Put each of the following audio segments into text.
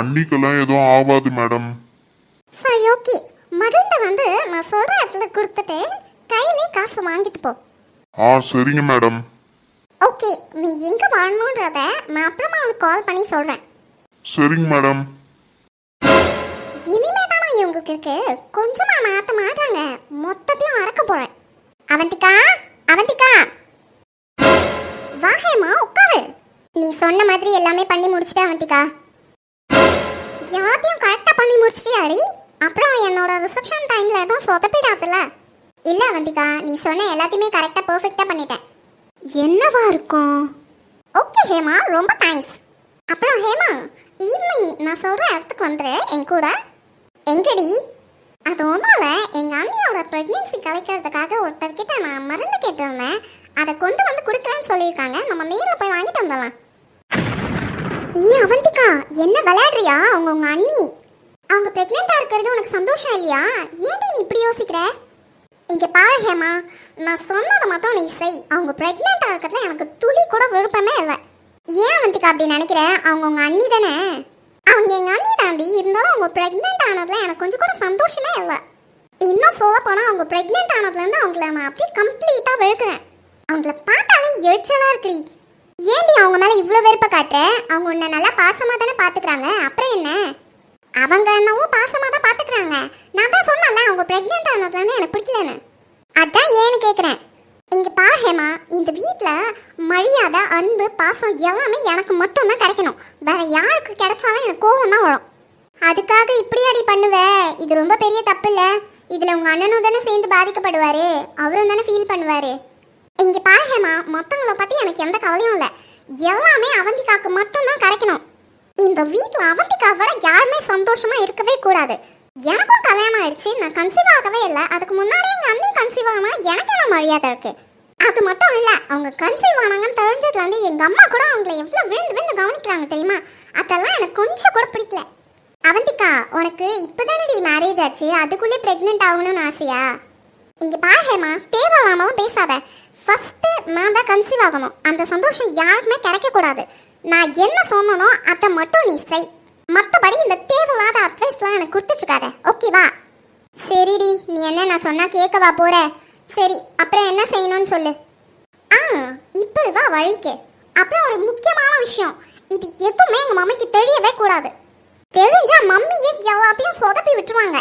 உங்க அண்ணிக்கெல்லாம் எதுவும் ஆகாது மேடம். சரி ஓகே. மருந்தை வந்து நான் சொல்ற இடத்துல கொடுத்துட்டு கையிலே காசு வாங்கிட்டு போ. ஆ சரிங்க மேடம். ஓகே நீ எங்க வரணுன்றத நான் அப்புறமா உனக்கு கால் பண்ணி சொல்றேன். சரிங்க மேடம். இனிமே தானே இவங்களுக்கு இருக்கு. கொஞ்சமா மாத்த மாட்டாங்க மொத்தத்தையும் அறக்க போறேன். அவந்திகா அவந்திகா. வா ஹேமா உட்காரு. நீ சொன்ன மாதிரி எல்லாமே பண்ணி முடிச்சிட்டே அவந்திகா. எல்லாத்தையும் கரெக்டாக பண்ணி முடிச்சிட்டியாடி? அப்புறம் என்னோட ரிசப்ஷன் டைமில் எதுவும் சொதப்பிடாதுல்ல இல்லை வந்திகா நீ சொன்ன எல்லாத்தையுமே கரெக்டாக பர்ஃபெக்டாக பண்ணிட்டேன். என்னவா இருக்கும்? ஓகே ஹேமா ரொம்ப தேங்க்ஸ் அப்புறம் ஹேமா ஈவினிங் நான் சொல்கிற இடத்துக்கு வந்துடு என் கூட. எங்கடி? அது ஒன்றும் எங்கள் அண்ணியோட ப்ரெக்னென்சி கலைக்கிறதுக்காக ஒருத்தர்கிட்ட நான் மருந்து கேட்டிருந்தேன். அதை கொண்டு வந்து கொடுக்குறேன்னு சொல்லியிருக்காங்க. நம்ம நேரில் போய் வாங்கிட்டு வந்துடலாம். ஏ அவந்திகா என்ன விளையாடுறியா? அவங்க உங்க அண்ணி. அவங்க ப்ரெக்னெண்ட்டாக இருக்கிறது உனக்கு சந்தோஷம் இல்லையா? ஏன் நீ இப்படி யோசிக்கிற? இங்க பாரு ஹேமா நான் சொன்னதை மட்டும் நீ செய். அவங்க ப்ரெக்னெண்ட்டாக இருக்கிறதுல எனக்கு துளி கூட விருப்பமே இல்லை. ஏன் அவந்திகா அப்படி நினைக்கிற? அவங்க உங்க அண்ணி தானே. அவங்க எங்க அண்ணி தாண்டி இருந்தாலும் அவங்க ப்ரெக்னென்ட் ஆனதுல எனக்கு கொஞ்சம் கூட சந்தோஷமே இல்லை. இன்னும் சொல்ல போனா அவங்க ப்ரெக்னென்ட் ஆனதுலேருந்து அவங்கள நான் அப்படியே கம்ப்ளீட்டா வெறுக்கிறேன். அவங்கள பார்த்தாலே எரிச்சலா இருக்கிறீ ஏன்டி அவங்க மேல இவ்வளோ வெறுப்ப காட்டுற? அவங்க உன்னை நல்லா பாசமா தானே பாத்துக்கிறாங்க. அப்புறம் என்ன? அவங்க என்னவோ பாசமா தான் பாத்துக்கிறாங்க. நான் தான் சொன்னல அவங்க ப்ரெக்னென்ட் ஆனதுலேருந்து எனக்கு பிடிக்கலன்னு. அதான் ஏன்னு கேட்குறேன் இங்க பா ஹேமா இந்த வீட்டில் மரியாதை அன்பு பாசம் எல்லாமே எனக்கு மட்டும் தான் கிடைக்கணும். வேற யாருக்கு கிடைச்சாலும் எனக்கு கோவம் தான் வரும். அதுக்காக இப்படி அடி பண்ணுவ? இது ரொம்ப பெரிய தப்பு இல்ல. இதுல உங்க அண்ணனும் தானே சேர்ந்து பாதிக்கப்படுவாரு. அவரும் தானே ஃபீல் பண்ணுவாரு. இங்க பாரு ஹேமா மத்தவங்கள பத்தி எனக்கு எந்த கவலையும் இல்ல. எல்லாமே அவந்திகாக்கு மட்டும் தான் கிடைக்கணும் இந்த வீட்ல அவந்திகா வர யாருமே சந்தோஷமா இருக்கவே கூடாது. எனக்கும் கல்யாணம் ஆயிடுச்சு நான் கன்சீவ் ஆகவே இல்லை. அதுக்கு முன்னாடி எங்க அண்ணன் கன்சீவ் ஆனா எனக்கு என்ன மரியாதை இருக்கு? அது மட்டும் இல்ல அவங்க கன்சீவ் ஆனாங்கன்னு தெரிஞ்சதுல இருந்து எங்க அம்மா கூட அவங்கள எவ்வளவு விழுந்து விழுந்து கவனிக்கிறாங்க தெரியுமா? அதெல்லாம் எனக்கு கொஞ்சம் கூட பிடிக்கல. அவந்திகா உனக்கு இப்பதானடி மேரேஜ் ஆச்சு? அதுக்குள்ளே பிரெக்னென்ட் ஆகணும்னு ஆசையா? இங்க பாரு ஹேமா தேவையில்லாமலும் பேசாத. ஃபஸ்ட்டு நான் தான் கன்சீவ் ஆகணும். அந்த சந்தோஷம் யாருக்குமே கிடைக்க கூடாது நான் என்ன சொன்னனோ அதை மட்டும் நீ செய். மற்றபடி இந்த தேவையில்லாத அட்வைஸ்லாம் எனக்கு கொடுத்துட்டு ஓகேவா சரிடி நீ என்ன நான் சொன்னால் கேட்கவா போகிற சரி அப்புறம் என்ன செய்யணும்னு சொல்லு. ஆ இப்போ வா வழிக்கு. அப்புறம் ஒரு முக்கியமான விஷயம். இது எதுவுமே எங்கள் மம்மிக்கு தெரியவே கூடாது. தெரிஞ்சா மம்மியே எல்லாத்தையும் சொதப்பி விட்டுருவாங்க.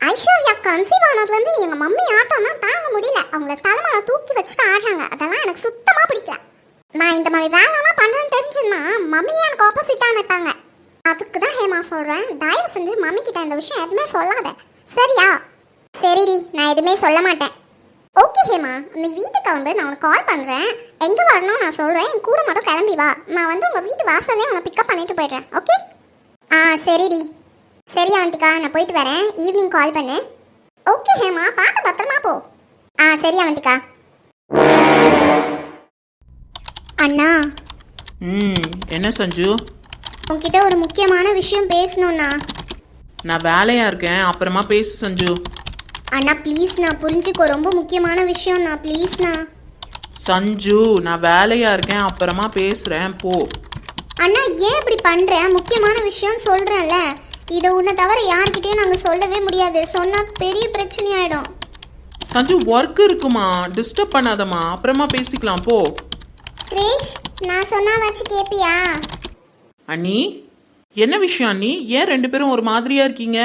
ஐஸ்வர்யா கன்சீவ் ஆனதுலேருந்து எங்கள் மம்மி ஆட்டம்னா தாங்க முடியல. அவங்கள தலைமையில தூக்கி வச்சுட்டு ஆடுறாங்க. அதெல்லாம் எனக்கு சுத்தமாக பிடிக்கல. நான் இந்த மாதிரி வேலைலாம் பண்ணுறேன்னு தெரிஞ்சுன்னா மம்மியே எனக்கு ஆப்போசிட்டாக நிட்டாங்க அதுக்கு தான் ஹேமா சொல்றேன். தயவு செஞ்சு மம்மி கிட்ட இந்த விஷயம் எதுவுமே சொல்லாத. சரியா? சரிடி. நான் எதுவுமே சொல்ல மாட்டேன். ஓகே ஹேமா. நீ வீட்டுக்கு வந்து நான் உனக்கு கால் பண்ணுறேன் எங்கே வரணும் நான் சொல்கிறேன் என் கூட மட்டும் கிளம்பி வா. நான் வந்து உங்கள் வீட்டு வாசல்லே உன்னை பிக்கப் பண்ணிட்டு போயிடுறேன். ஓகே ஆ சரிடி. சரி அவந்திகா நான் போயிட்டு வரேன். ஈவினிங் கால் பண்ணு. ஓகே ஹேமா பார்த்து பத்திரமா போ. ஆ சரி அவந்திகா அண்ணா. ம் என்ன சஞ்சு? உன்கிட்ட ஒரு முக்கியமான விஷயம் பேசணும்ண்ணா. நான் வேலையா இருக்கேன். அப்புறமா பேசு சஞ்சு. அண்ணா ப்ளீஸ்ண்ணா புரிஞ்சுக்கோ. ரொம்ப முக்கியமான விஷயம்ண்ணா ப்ளீஸ்ண்ணா சஞ்சு நான் வேலையா இருக்கேன். அப்புறமா பேசுறேன். போ. அண்ணா ஏன் இப்படி பண்ற? முக்கியமான விஷயம் சொல்றேன்ல. இதை உன்னை தவிர யார்கிட்டயும் நாங்க சொல்லவே முடியாது. சொன்னா பெரிய பிரச்சனை ஆயிடும் சஞ்சு ஒர்க் இருக்குமா? டிஸ்டர்ப் பண்ணாதம்மா. அப்புறமா பேசிக்கலாம் போ. கிரேஷ் நான் சொன்னா வச்சு கேப்பியா? அண்ணி என்ன விஷயம் அண்ணி? ஏன் ரெண்டு பேரும் ஒரு மாதிரியா இருக்கீங்க?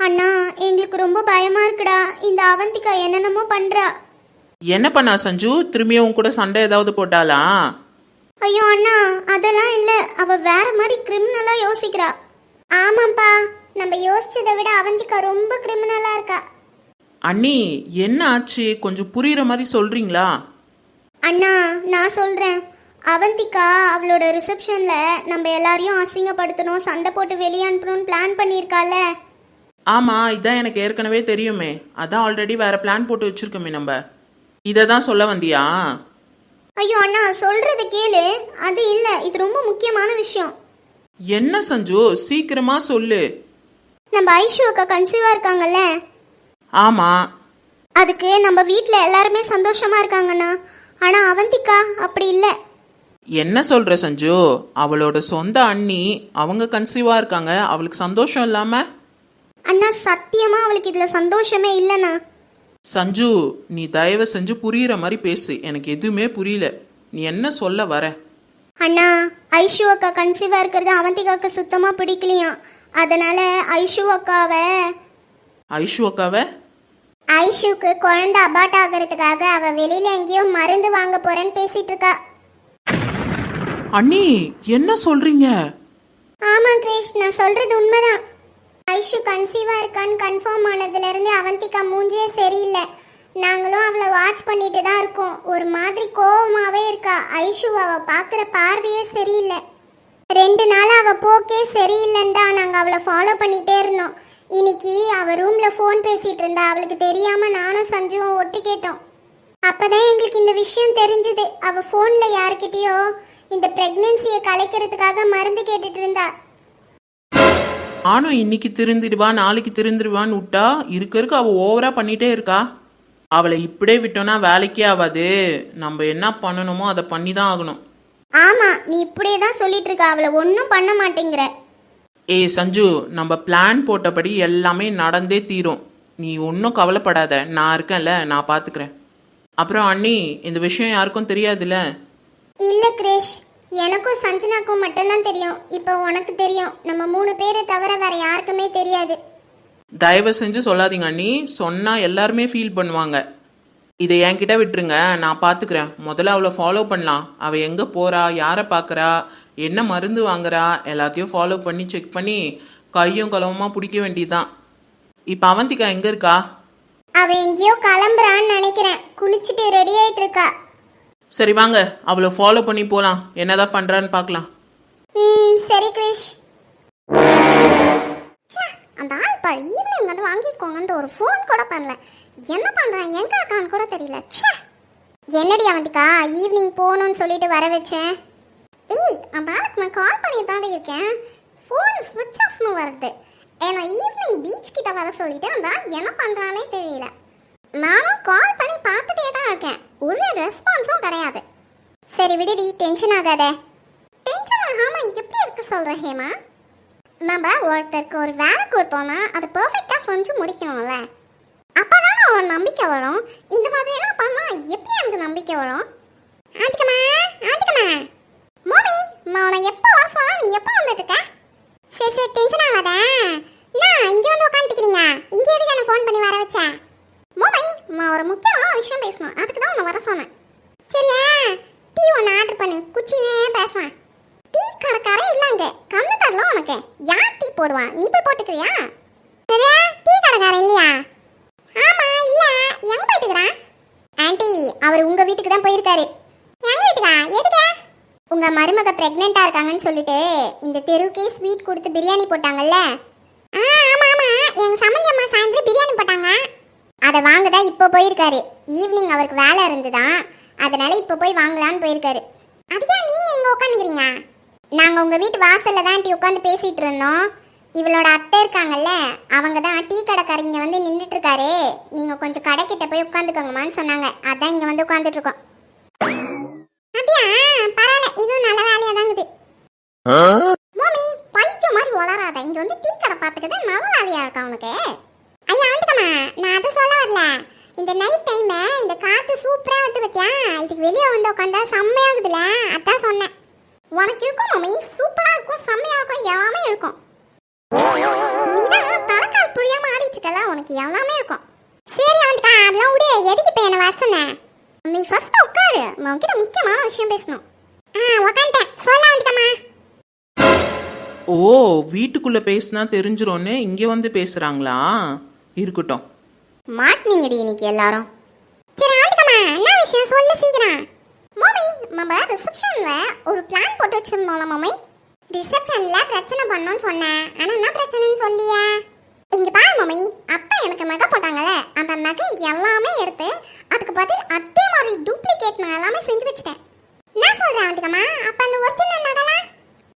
அண்ணா எங்களுக்கு ரொம்ப பயமா இருக்குடா. இந்த அவந்திகா என்னென்னமோ பண்றா. என்ன பண்ணா சஞ்சு? திரும்பியும் உன் கூட சண்டை ஏதாவது போட்டாளா? ஐயோ அண்ணா அதெல்லாம் இல்ல. அவ வேற மாதிரி கிரிமினலா யோசிக்கிறா. ஆமாப்பா நம்ம யோசிச்சதை விட அவந்திகா ரொம்ப கிரிமினலா இருக்கா. அண்ணி என்ன ஆச்சு? கொஞ்சம் புரியுற மாதிரி சொல்றீங்களா? அண்ணா நான் சொல்றேன். அவந்திகா அவளோட ரிசப்ஷன்ல நம்ம எல்லாரையும் அசிங்கப்படுத்தணும் சண்டை போட்டு வெளியே அனுப்பணும்னு பிளான் பண்ணியிருக்கால ஆமா இதான் எனக்கு ஏற்கனவே தெரியுமே. அதான் ஆல்ரெடி வேற பிளான் போட்டு வச்சிருக்கோமே நம்ம. இதை தான் சொல்ல வந்தியா? ஐயோ அண்ணா சொல்றது கேளு. அது இல்ல இது ரொம்ப முக்கியமான விஷயம். என்ன சஞ்சு? சீக்கிரமா சொல்லு. நம்ம ஐஷு அக்கா கன்சீவா இருக்காங்கல்ல? ஆமா. அதுக்கு நம்ம வீட்ல எல்லாருமே சந்தோஷமா இருக்காங்கண்ணா. ஆனா அவந்திகா அப்படி இல்ல. என்ன சொல்ற சஞ்சு? அவளோட சொந்த அண்ணி அவங்க கன்சீவா இருக்காங்க. அவளுக்கு சந்தோஷம் இல்லாம? அண்ணா சத்தியமா அவளுக்கு இதுல சந்தோஷமே இல்லைண்ணா. சஞ்சு நீ தயவு செஞ்சு புரியுற மாதிரி பேசு. எனக்கு எதுவுமே புரியல. நீ என்ன சொல்ல வர? அண்ணா ஐஷு அக்கா கன்சீவா இருக்கிறது அவந்திகாக்கு சுத்தமா பிடிக்கலையாம் அதனால ஐஷு அக்காவை ஐஷு அக்காவை? ஐஷுக்கு குழந்தை அபார்ட் ஆகிறதுக்காக அவ வெளியில எங்கேயோ மருந்து வாங்க போறேன்னு பேசிட்டு இருக்கா. அண்ணி என்ன சொல்றீங்க? ஆமா கிரிஷ் நான் சொல்றது உண்மைதான். ஐஷு கன்சீவா இருக்கான்னு கன்ஃபார்ம் ஆனதுல இருந்து அவந்திகா மூஞ்சியே சரியில்லை. நாங்களும் அவளை வாட்ச் பண்ணிட்டு தான் இருக்கோம். ஒரு மாதிரி கோபமாகவே இருக்கா. ஐஷு அவள் பார்க்குற பார்வையே சரியில்லை. ரெண்டு நாள் அவள் போக்கே சரியில்லைன்னு தான் நாங்கள் அவளை ஃபாலோ பண்ணிகிட்டே இருந்தோம். இன்னைக்கு அவள் ரூமில் ஃபோன் பேசிகிட்டு இருந்தா அவளுக்கு தெரியாமல் நானும் சஞ்சுவும் ஒட்டு கேட்டோம். அப்போ தான் எங்களுக்கு இந்த விஷயம் தெரிஞ்சுது. அவள் ஃபோனில் யாருக்கிட்டேயோ இந்த ப்ரெக்னென்சியை கலைக்கிறதுக்காக மருந்து கேட்டுட்டு இருந்தா. ஆனால் இன்னைக்கு திருந்திடுவா நாளைக்கு திருந்திடுவான்னு விட்டா இருக்க இருக்க அவள் ஓவரா பண்ணிட்டே இருக்கா? அவளை இப்படியே விட்டோம்னா வேலைக்கே ஆகாது நம்ம என்ன பண்ணணுமோ அதை பண்ணி தான் ஆகணும். ஆமா நீ இப்படியே தான் சொல்லிட்டு இருக்க அவளை ஒன்றும் பண்ண மாட்டேங்கிற. ஏய் சஞ்சு நம்ம பிளான் போட்டபடி எல்லாமே நடந்தே தீரும். நீ ஒன்றும் கவலைப்படாத. நான் இருக்கேன்ல நான் பார்த்துக்கிறேன் அப்புறம் அண்ணி இந்த விஷயம் யாருக்கும் தெரியாதுல்ல? இல்ல கிரிஷ். எனக்கும் சஞ்சனாக்கும் மட்டும்தான் தெரியும். இப்போ உனக்கு தெரியும். நம்ம மூணு பேரை தவிர வேற யாருக்குமே தெரியாது. தயவு செஞ்சு சொல்லாதீங்க. அண்ணி சொன்னா எல்லாருமே ஃபீல் பண்ணுவாங்க. இதை என்கிட்ட விட்டுருங்க. நான் பார்த்துக்கிறேன் முதல்ல அவளை ஃபாலோ பண்ணலாம். அவள் எங்கே போறா? யாரை பார்க்குறா என்ன மருந்து வாங்குறா? எல்லாத்தையும் ஃபாலோ பண்ணி செக் பண்ணி கையும் களவுமா பிடிக்க வேண்டியதுதான். இப்போ அவந்திகா எங்கே இருக்கா? அவ எங்கேயோ கிளம்புறான்னு நினைக்கிறேன். குளிச்சுட்டு ரெடி ஆயிட்டு இருக்கா சரி வாங்க. அவளை ஃபாலோ பண்ணி போகலாம் என்னதான் பண்ணுறான்னு பார்க்கலாம் ம் சரி கிரிஷ். அந்த ஆள் பாரு ஈவினிங் வந்து வாங்கிக்கோங்கன்னு ஒரு ஃபோன் கூட பண்ணல. என்ன பண்றான்? எங்கே இருக்கான்னு கூட தெரியல. ச்சே! என்னடி அவந்திக்கா ஈவினிங் போகணும்னு சொல்லிட்டு வர வச்சேன். ஏய் அந்த ஆளுக்கு நான் கால் பண்ணிட்டு தான் இருக்கேன். ஃபோன் ஸ்விட்ச் ஆஃப்னு வருது. ஏன்னா ஈவினிங் பீச் கிட்ட வர சொல்லிட்டு அந்த ஆள் என்ன பண்ணுறானே தெரியல. நானும் கால் பண்ணி பார்த்துட்டே தான் இருக்கேன். ஒரு ரெஸ்பான்ஸும் கிடையாது. சரி விடுடி டென்ஷன் ஆகாத. டென்ஷன் ஆகாம எப்படி இருக்க சொல்ற ஹேமா? நம்ம ஒருத்தருக்கு ஒரு வேலை கொடுத்தோன்னா அது பர்ஃபெக்டாக செஞ்சு முடிக்கணும்ல. அப்பதானே ஒரு நம்பிக்கை வரும். இந்த மாதிரி பண்ணால் எப்படி எனக்கு நம்பிக்கை வரும்? ஆண்டிக்கமா ஆண்டிக்கமா மோமி நான் எப்போ வர சொன்னா நீ எப்போ வந்துட்டு இருக்க சரி சரி டென்ஷன் ஆகாத. நான் இங்கே வந்து உட்காந்துக்கிறீங்க இங்கே எதுக்கு எனக்கு ஃபோன் பண்ணி வர வச்சேன் மோமி நான் ஒரு முக்கியமான விஷயம் பேசணும். அதுக்கு தான் உன்னை வர சொன்னேன். சரியா? டீ ஒன்று ஆர்டர் பண்ணு. குச்சினே பேசுவேன் டீ கடைக்காரன் இல்லங்க. கண்ணு தரல உனக்கு. யார் டீ போடுவான் நீ போய் போட்டுக்கிறியா? சரியா டீ கடைக்காரன் இல்லையா? ஆமா இல்ல. எங்க போயிட்டுக்கிறான் ஆண்டி அவர் உங்க வீட்டுக்கு தான் போயிருக்காரு. எங்க வீட்டுக்கா? எதுக்கு? உங்க மருமக பிரெக்னெண்டா இருக்காங்கன்னு சொல்லிட்டு இந்த தெருவுக்கே ஸ்வீட் கொடுத்து பிரியாணி போட்டாங்கல்ல? ஆ ஆமா ஆமா. எங்க சம்மந்தி அம்மா சாயந்தரம் பிரியாணி போட்டாங்க. அதை வாங்க தான் இப்போ போயிருக்காரு. ஈவினிங் அவருக்கு வேலை இருந்துதான். அதனால இப்போ போய் வாங்கலான்னு போயிருக்காரு. அதுக்கே நீங்க இங்க உட்காந்துக்கிறீங்க நாங்க உங்க வீட்டு வாசல்ல தான் ஆண்டி உட்காந்து பேசிட்டு இருந்தோம். இவளோட அத்தை இருக்காங்கல்ல அவங்க தான் டீ கடைக்காரங்க வந்து நின்றுட்டு இருக்காரு. நீங்க கொஞ்சம் கடைக்கிட்ட போய் உட்காந்துக்கோங்கம்மான்னு சொன்னாங்க. அதான் இங்க வந்து உட்காந்துட்டு இருக்கோம். அப்படியா? பரவாயில்ல. இதுவும் நல்ல வேலையா தாங்குது மோமி பைத்தியம் மாதிரி வளராத இங்க வந்து டீ கடை பார்த்துக்கிட்டு நல்ல வேலையா இருக்கா உனக்கு? ஐயா ஆண்டுக்கம்மா நான் அதை சொல்ல வரல. இந்த நைட் டைம்ல இந்த காத்து சூப்பரா வந்து பத்தியா? இதுக்கு வெளியே வந்து உட்காந்தா செம்மையாகுதுல அதான் சொன்னேன். உனக்கு இருக்கும் மம்மி சூப்பரா இருக்கும் செம்மையா இருக்கும் எல்லாமே இருக்கும். நீதான் தலைக்கால் புரியாம ஆடிட்டு இருக்கல உனக்கு எல்லாமே இருக்கும். சரி வந்துட்டா அதெல்லாம் விடு. எதுக்கு இப்ப என்ன வர சொன்ன? நீ ஃபர்ஸ்ட் உட்காரு. உன்கிட்ட முக்கியமான விஷயம் பேசணும். ஆ உட்காந்துட்டேன் சொல்ல வந்துட்டமா ஓ வீட்டுக்குள்ளே பேசினா தெரிஞ்சிரும்னு இங்கே வந்து பேசுகிறாங்களா இருக்கட்டும். மாட்டினீங்கடி இன்னைக்கு எல்லாரும். சரி ஆண்டிக்கம்மா என்ன விஷயம்? சொல்லு சீக்கிரம். நம்ம ரிசப்ஷன்ல ஒரு பிளான் போட்டு வச்சிருந்தோம்ல மம்மி ரிசப்ஷன்ல பிரச்சனை பண்ணோம்னு சொன்னேன். ஆனா என்ன பிரச்சனைன்னு சொல்லியா? இங்க பாரு மம்மி அப்பா எனக்கு நகை போட்டாங்கல்ல. அந்த நகை எல்லாமே எடுத்து அதுக்கு பதில் அதே மாதிரி டூப்ளிகேட் நான் எல்லாமே செஞ்சு வச்சிட்டேன். என்ன சொல்றேன் அதிகமா? அப்ப அந்த ஒரிஜினல் நகைலாம்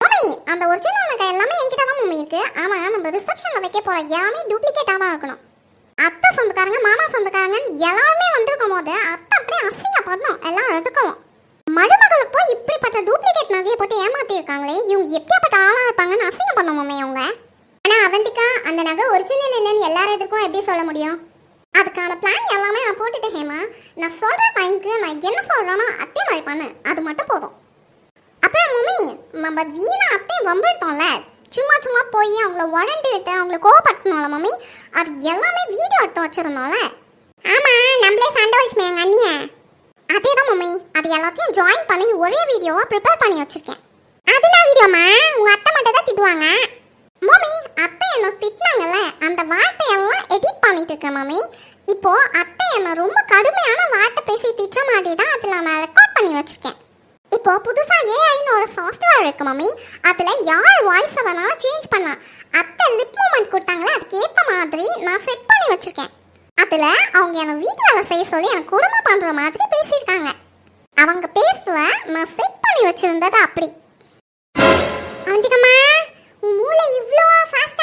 மம்மி அந்த ஒரிஜினல் நகை எல்லாமே என்கிட்ட தான் மம்மி இருக்கு. ஆமா நம்ம ரிசப்ஷன்ல வைக்க போற எல்லாமே டூப்ளிகேட்டா தான் இருக்கணும். அத்தை சொந்தக்காரங்க மாமா சொந்தக்காரங்க எல்லாருமே வந்திருக்கும் போது அத்தை அப்படியே அசிங்கப்படணும் எல்லாம் எடுத்துக்கவும் மருமகளை போய் இப்படிப்பட்ட டூப்ளிகேட் நகையை போட்டு ஏமாத்திருக்காங்களே இவங்க எப்படியாப்பட்ட ஆளாக இருப்பாங்கன்னு அசிங்கம் பண்ணுவோமே அவங்க ஆனால் அவந்திக்கா அந்த நகை ஒரிஜினல் இல்லைன்னு எல்லாரும் எதுக்கும் எப்படி சொல்ல முடியும்? அதுக்கான பிளான் எல்லாமே நான் போட்டுட்டேன் ஹேமா. நான் சொல்கிற டைமுக்கு நான் என்ன சொல்கிறேனோ அத்தே மாதிரி பண்ணு. அது மட்டும் போதும். அப்புறம் மம்மி நம்ம வீணா அத்தை வம்பிட்டோம்ல சும்மா சும்மா போய் அவங்கள உடண்டு விட்டு அவங்கள கோவப்படுத்தணும்ல மம்மி. அது எல்லாமே வீடியோ எடுத்து வச்சிருந்தோம்ல. ஆமாம் நம்மளே சண்டை வச்சுமே எங்கள் அண்ணியை. அதே தான் மம்மி. அது எல்லாத்தையும் ஜாயின் பண்ணி ஒரே வீடியோவா ப்ரிப்பேர் பண்ணி வச்சிருக்கேன். அதுதான் வீடியோமா உங்க அத்தை மட்டும் தான் திட்டுவாங்க. மம்மி அத்தை என்ன திட்டினாங்கல்ல? அந்த வார்த்தையெல்லாம் எடிட் பண்ணிட்டு இருக்கேன் மம்மி. இப்போ அத்தை என்ன ரொம்ப கடுமையான வார்த்தை பேசி திட்டுற மாதிரி தான் அதில் நான் ரெக்கார்ட் பண்ணி வச்சிருக்கேன். இப்போ புதுசா ஏஐன்னு ஒரு சாஃப்ட்வேர் இருக்கு மம்மி. அதுல யார் வாய்ஸ் வேணாலும் சேஞ்ச் பண்ணலாம். அத்தை லிப் மூமெண்ட் கொடுத்தாங்களே அதுக்கு ஏத்த மாதிரி நான் செட் பண்ணி வச்சிருக்கேன். அதுல அவங்க என்ன வீட்டு வேலை செய்ய சொல்லி எனக்கு குடும்பம் பண்ற மாதிரி பேசியிருக்காங்க. அவங்க பேசல நான் செட் பண்ணி வச்சிருந்தது அப்படி. அவந்திகம்மா உன் மூளை இவ்வளோ ஃபாஸ்ட்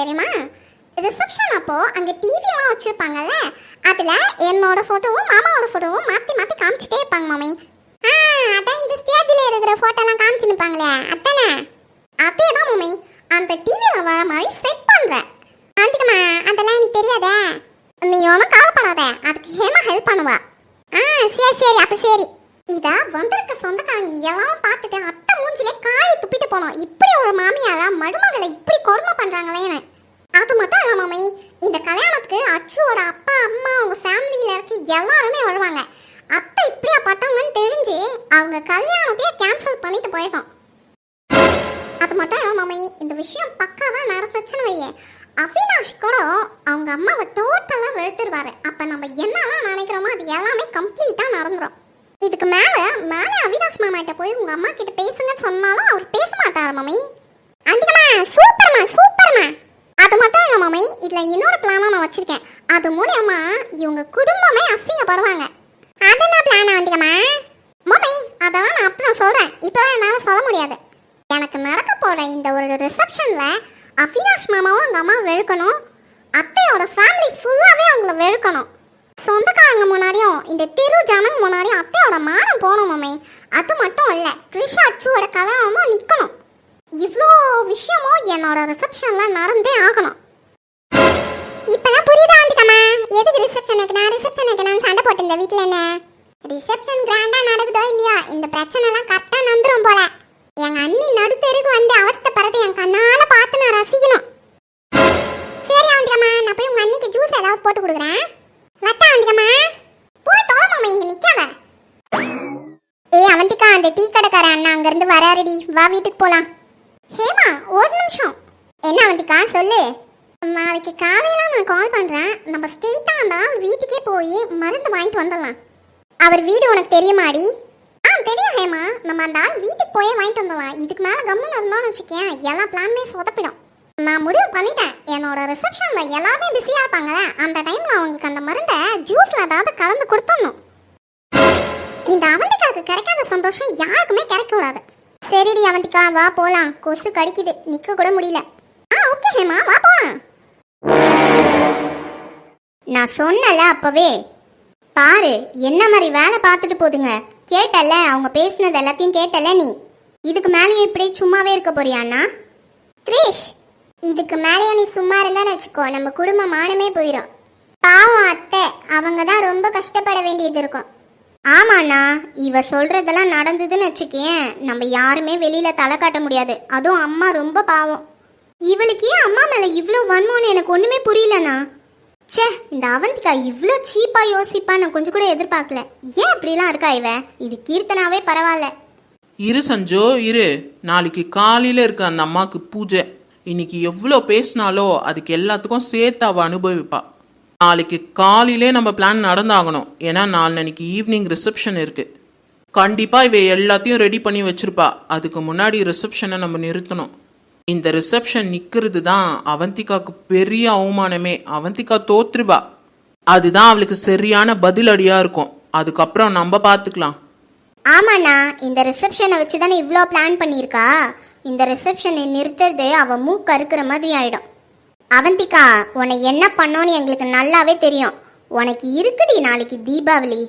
தெரியுமா? ரிசப்ஷன் அப்போ அங்கே டிவிலாம் வச்சுருப்பாங்கல்ல? அதில் என்னோட போட்டோவும் மாமாவோட ஃபோட்டோவும் மாத்தி மாத்தி காமிச்சிட்டே இருப்பாங்க மாமி. ஆ அதான் இந்த ஸ்டேஜ்ல இருக்கிற ஃபோட்டோலாம் காமிச்சு நிப்பாங்களே அதானே? அதே தான் மாமி. அந்த டிவியில் வர மாதிரி செட் பண்றேன். ஆண்டிக்கம்மா அதெல்லாம் எனக்கு தெரியாதே. நீ ஒன்றும் கவலைப்படாத. அதுக்கு ஹேமா ஹெல்ப் பண்ணுவா. ஆ சரி சரி அப்ப சரி. இதா வந்திருக்க சொந்தக்காரங்க எல்லாரும் பார்த்துட்டு மூஞ்சிலே காழி துப்பிட்டு போனோம். இப்படி ஒரு மாமியாரா மருமகளை இப்படி கொடுமை பண்றாங்களேன்னு அது மட்டும் இல்ல மாமி இந்த கல்யாணத்துக்கு அச்சுவோட அப்பா அம்மா அவங்க ஃபேமிலியில இருக்க எல்லாருமே வருவாங்க. அப்ப இப்படியா பார்த்தவங்கன்னு தெரிஞ்சு அவங்க கல்யாணத்தையே கேன்சல் பண்ணிட்டு போயிட்டோம். அது மட்டும் இல்ல மாமி இந்த விஷயம் பக்காவா நடந்துச்சுன்னு வையே. அவினாஷ் கூட அவங்க அம்மாவை டோட்டலா வெறுத்துருவாரு. அப்ப நம்ம என்னெல்லாம் நினைக்கிறோமோ அது எல்லாமே கம்ப்ளீட்டா நடந்துரும். இதுக்கு மேல மேலே அவினாஷ் மாமா கிட்ட போய் உங்க அம்மா கிட்ட பேசுங்கன்னு சொன்னாலும் அவர் பேச மாட்டார் மாமி. அண்டிகமா சூப்பர்மா சூப்பர்மா. அது மட்டும் இல்லை மாமி. இதுல இன்னொரு பிளானும் நான் வச்சிருக்கேன். அது மூலயமா இவங்க குடும்பமே அசிங்கப்படுவாங்க. அது என்ன பிளானா அண்டிகமா மாமி அதெல்லாம் நான் அப்புறம் சொல்றேன். இப்போ என்னால் சொல்ல முடியாது. எனக்கு நடக்க போற இந்த ஒரு ரிசப்ஷன்ல அவினாஷ் மாமாவும் அவங்க அம்மா வெறுக்கணும். அத்தையோட ஃபேமிலி ஃபுல்லாகவே அவங்கள வெறுக்கணும். சொந்தக்காரங்க முன்னாடியும் இந்த தெரு ஜனங்க முன்னாடியும் அத்தையோட மானம் போகணும் அது மட்டும் இல்ல கிருஷா அச்சுவோட கல்யாணமும் நிக்கணும். இவ்வளோ விஷயமும் என்னோட ரிசப்ஷன்ல நடந்தே ஆகணும். இப்பதான் புரியுதா ஆண்டிக்கம்மா எதுக்கு ரிசப்ஷன் வைக்கணும் ரிசப்ஷன் வைக்கணும்னு சண்டை போட்டு இந்த வீட்ல என்ன? ரிசப்ஷன் கிராண்டா நடக்குதோ இல்லையோ இந்த பிரச்சனை எல்லாம் கரெக்டா நந்துரும் போல. எங்க அண்ணி நடுத்தருக்கு வந்து அவஸ்தப்படுறதை என் கண்ணால பார்த்து நான் ரசிக்கணும். சரி ஆண்டிக்கம்மா நான் போய் உங்க அண்ணிக்கு ஜூஸ் ஏதாவது போட்டு கொடுக்குறேன். வட்டா ஆண்டிக்கம்மா போய் தோமாமா இங்க நிக்காத ஏய் அவந்திகா அந்த டீ கடைக்கார அண்ணா அங்க இருந்து வராருடி. வா வீட்டுக்கு போலாம். ஹேமா ஒரு நிமிஷம். என்ன அவந்திகா சொல்லு. நாளைக்கு காலையில நான் கால் பண்றேன். நம்ம ஸ்ட்ரெயிட்டா அந்த ஆள் வீட்டுக்கே போய் மருந்து வாங்கிட்டு வந்துடலாம். அவர் வீடு உனக்கு தெரியுமாடி? ஆ தெரியும் ஹேமா. நம்ம அந்த ஆள் வீட்டுக்கு போயே வாங்கிட்டு வந்துடலாம். இதுக்கு மேல கம்முன்னு இருந்தோம்னு வச்சுக்கேன். எல்லா பிளானுமே சொதப்பிடும். நான் முடிவு பண்ணிட்டேன். என்னோட ரிசப்ஷன்ல எல்லாருமே பிஸியா இருப்பாங்கல்ல அந்த டைம்ல அவங்களுக்கு அந்த மருந்தை ஜூஸ்ல ஏதாவது கலந்து கொடுத்துடணும். இந்த அவந்திகாவுக்கு கிடைக்காத சந்தோஷம் யாருக்குமே கிடைக்க கூடாது சரிடி அவந்திகா வா போலாம். கொசு கடிக்குது. நிக்க கூட முடியல. ஆ ஓகே ஹேமா. வா போலாம். நான் சொன்னல அப்பவே. பாரு என்ன மாதிரி வேலை பார்த்துட்டு போதுங்க. கேட்டல அவங்க பேசுனது எல்லாத்தையும் கேட்டல நீ. இதுக்கு மேலேயும் இப்படி சும்மாவே இருக்க போறியாண்ணா கிரீஷ் இதுக்கு மேலேயே நீ சும்மா இருந்தான்னு வச்சுக்கோ. நம்ம குடும்ப மானமே போயிடும் பாவம் அத்தை அவங்க தான் ரொம்ப கஷ்டப்பட வேண்டியது இருக்கும். ஆமாண்ணா இவ சொல்றதெல்லாம் நடந்ததுன்னு வச்சுக்கேன் நம்ம யாருமே வெளியில தலை காட்ட முடியாது. அதுவும் அம்மா ரொம்ப பாவம். இவளுக்கு ஏன் அம்மா மேல இவ்வளோ வன்மோன்னு எனக்கு ஒண்ணுமே புரியலண்ணா? ச்சே இந்த அவந்திகா இவ்வளோ சீப்பா யோசிப்பா நான் கொஞ்சம் கூட எதிர்பார்க்கல. ஏன் இப்படிலாம் இருக்கா இவ? இது கீர்த்தனாவே பரவாயில்ல. இரு சஞ்சோ இரு. நாளைக்கு காலையில் இருக்க அந்த அம்மாவுக்கு பூஜை. இன்னைக்கு எவ்வளோ பேசினாலோ அதுக்கு எல்லாத்துக்கும் சேர்த்து அவள் அனுபவிப்பா. நாளைக்கு காலையிலே நம்ம பிளான் நடந்தாகணும். ஏன்னா நாளைக்கு ஈவினிங் ரிசப்ஷன் இருக்கு. கண்டிப்பாக இவ எல்லாத்தையும் ரெடி பண்ணி வச்சிருப்பா. அதுக்கு முன்னாடி ரிசப்ஷனை நம்ம நிறுத்தணும். இந்த ரிசப்ஷன் நிற்கிறது தான் அவந்திகாவுக்கு பெரிய அவமானமே. அவந்திகா தோத்துருவா. அதுதான் அவளுக்கு சரியான பதிலடியாக இருக்கும். அதுக்கப்புறம் நம்ம பார்த்துக்கலாம் ஆமாண்ணா இந்த ரிசப்ஷனை வச்சு தானே இவ்வளோ பிளான் பண்ணியிருக்கா? இந்த ரிசப்ஷனை நிறுத்துறது அவன் மூக்கு அறுக்கிற மாதிரி ஆயிடும். அவந்திகா உன்னை என்ன பண்ணோன்னு எங்களுக்கு நல்லாவே தெரியும். உனக்கு இருக்குடி நாளைக்கு தீபாவளி.